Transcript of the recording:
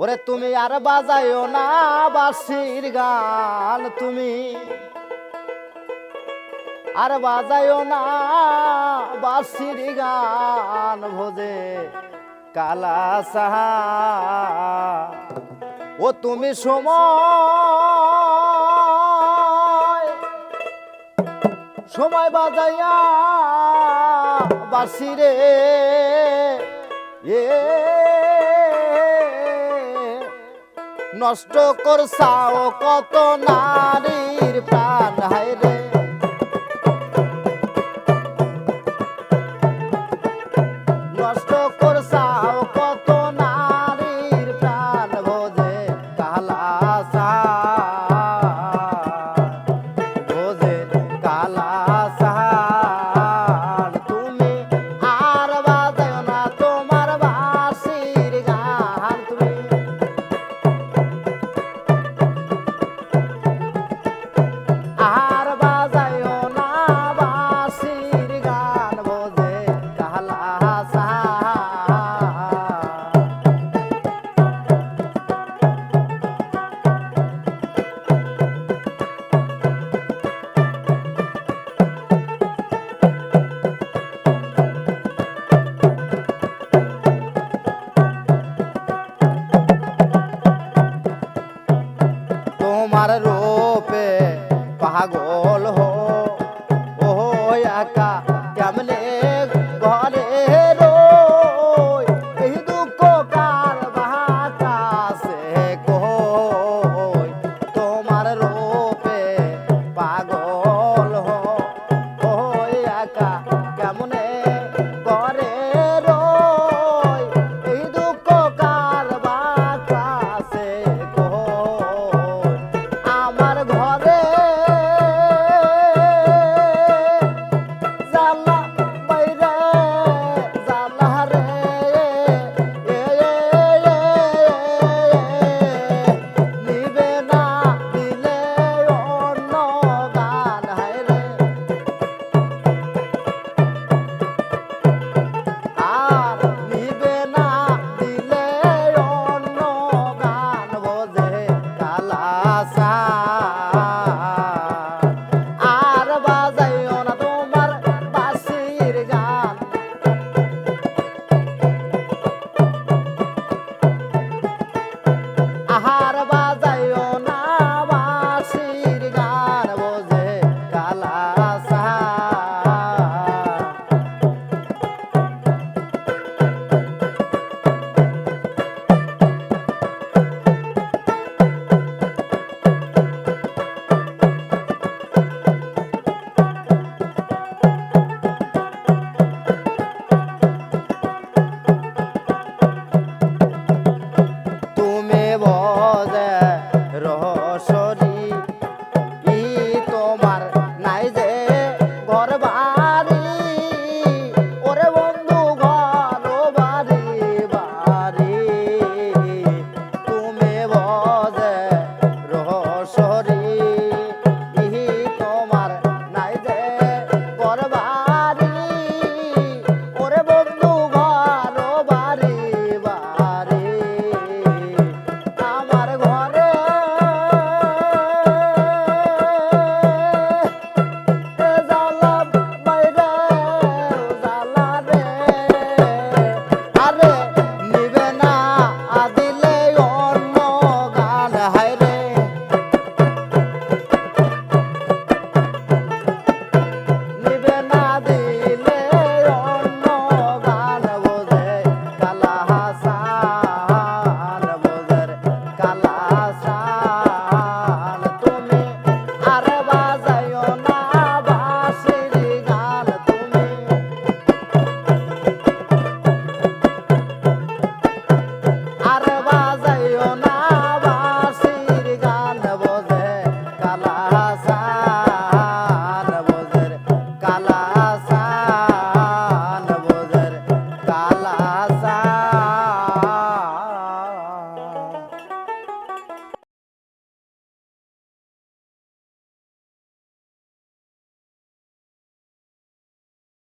ওরে তুমি আর বাজাইও না বাসির গান তুমি। আর বাজাইও না বাসির গান ভোজে কালা সাহা। ও তুমি সময় সময় বাজাইয়া বাসিরে এ নষ্ট করছাও কত নারীর প্রাণ হায় রে। তোমার রূপে পাগল হো